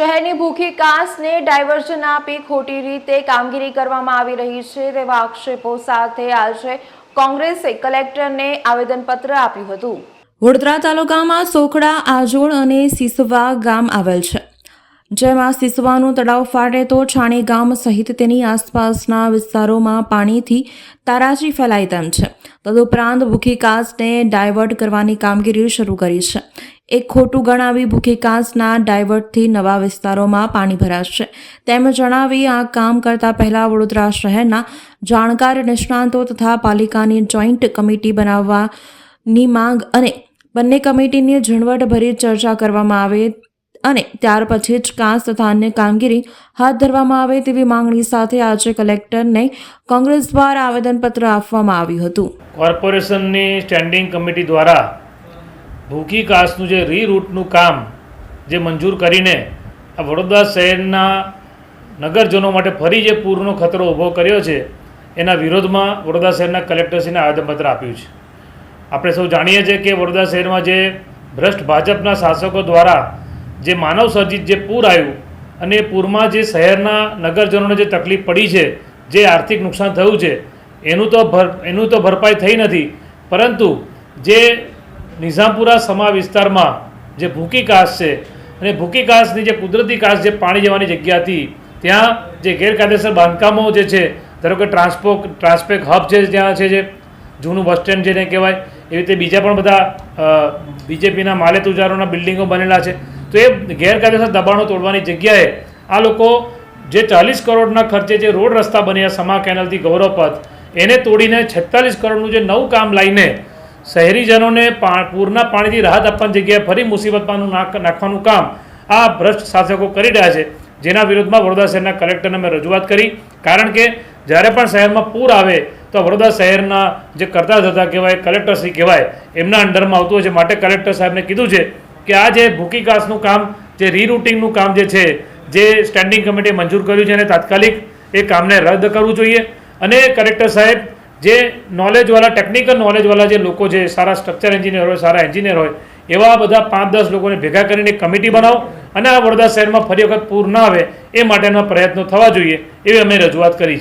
શહેરની ભૂખી કાસને ડાયવર્ઝન આપી ખોટી રીતે કામગીરી કરવામાં આવી રહી છે તેવા આક્ષેપો સાથે આજે કોંગ્રેસે કલેક્ટરને આવેદનપત્ર આપ્યું હતું. વડોદરા તાલુકામાં સોખડા આજોડ અને સિસવા ગામ આવેલ છે. જેમાં સિસવાનું તળાવ ફાટે તો છાણી ગામ સહિત તેની આસપાસના વિસ્તારોમાં પાણીથી તારાજી ફેલાય તેમ છે. તદુપરાંત ભૂખી કાચને ડાયવર્ટ કરવાની કામગીરી શરૂ કરી છે. એક ખોટું ગણાવી ભૂખી કાચના ડાયવર્ટથી નવા વિસ્તારોમાં પાણી ભરાશે. તેમ જણાવી આ કામ કરતા પહેલા વડોદરા શહેરના જાણકાર નિષ્ણાંતો તથા પાલિકાની જોઈન્ટ કમિટી બનાવવાની માંગ અને બંને કમિટીની ઝીણવટભરી ચર્ચા કરવામાં આવે અને ત્યાર પછી જ કાંસ તથા અન્ય કામગીરી હાથ ધરવામાં આવે તેવી માંગણી સાથે આજે કલેક્ટરને કોંગ્રેસ દ્વારા આવેદનપત્ર આપવામાં આવ્યું હતું. કોર્પોરેશનની સ્ટેન્ડિંગ કમિટી દ્વારા ભૂખી કાસનું જે રીરૂટનું કામ જે મંજૂર કરીને આ વડોદરા શહેરના નગરજનો માટે ફરી જે પૂરનો ખતરો ઊભો કર્યો છે, એના વિરોધમાં વડોદરા શહેરના કલેક્ટરશ્રીને આવેદનપત્ર આપ્યું છે. આપણે સૌ જાણીએ છીએ કે વડોદરા શહેરમાં જે ભ્રષ્ટ ભાજપના શાસકો દ્વારા જે માનવ સર્જિત જે પૂર આવ્યું અને એ પૂરમાં જે શહેરના નગરજનોને જે તકલીફ પડી છે, જે આર્થિક નુકસાન થયું છે, એનું તો ભર, એનું તો ભરપાઈ થઈ નથી. પરંતુ જે નિઝામપુરા સમા વિસ્તારમાં જે ભૂકી કાસ છે અને ભૂકી કાસની જે કુદરતી કાસ જે પાણી જવાની જગ્યા હતી, ત્યાં જે ગેરકાયદેસર બાંધકામો જે છે, ધારો કે ટ્રાન્સપોર્ટ ટ્રાન્સપેક હબ છે ત્યાં છે જે, જૂનું બસ સ્ટેન્ડ જેને કહેવાય, એવી રીતે બીજા પણ બધા બીજેપીના માલે તુજારોના બિલ્ડિંગો બનેલા છે. તો એ ગેરકાયદેસર દબાણો તોડવાની જગ્યાએ આ લોકો જે ચાલીસ કરોડના ખર્ચે જે રોડ રસ્તા બન્યા સમા કેનલથી ગૌરવપથ, એને તોડીને છેતાલીસ કરોડનું જે નવું કામ લાવીને શહેરીજનોને પૂરના પાણીથી રાહત આપવાની જગ્યાએ ફરી મુસીબતમાં નાખ નાખવાનું કામ આ ભ્રષ્ટ શાસકો કરી રહ્યા છે. જેના વિરોધમાં વડોદરા શહેરના કલેક્ટરને અમે રજૂઆત કરી. કારણ કે જ્યારે પણ શહેરમાં પૂર આવે તો વડોદરા શહેરના જે કરતા થતા કહેવાય, કલેક્ટરશ્રી કહેવાય, એમના અંડરમાં આવતું હોય છે. માટે કલેક્ટર સાહેબને કીધું છે કે આ જે ભૂકી કાસનું કામ, જે રીરૂટિંગનું કામ જે છે, જે સ્ટેન્ડિંગ કમિટીએ મંજૂર કર્યું છે એને તાત્કાલિક એ કામને રદ કરવું જોઈએ. અને કલેક્ટર સાહેબ, જે નોલેજવાળા ટેકનિકલ નોલેજવાળા જે લોકો છે, સારા સ્ટ્રક્ચર એન્જિનિયર હોય, સારા એન્જિનિયર હોય, એવા બધા પાંચ દસ લોકોને ભેગા કરીને કમિટી બનાવો અને આ વડોદરા શહેરમાં ફરી વખત પૂર ના આવે એ માટેના પ્રયત્નો થવા જોઈએ, એવી અમે રજૂઆત કરી છે.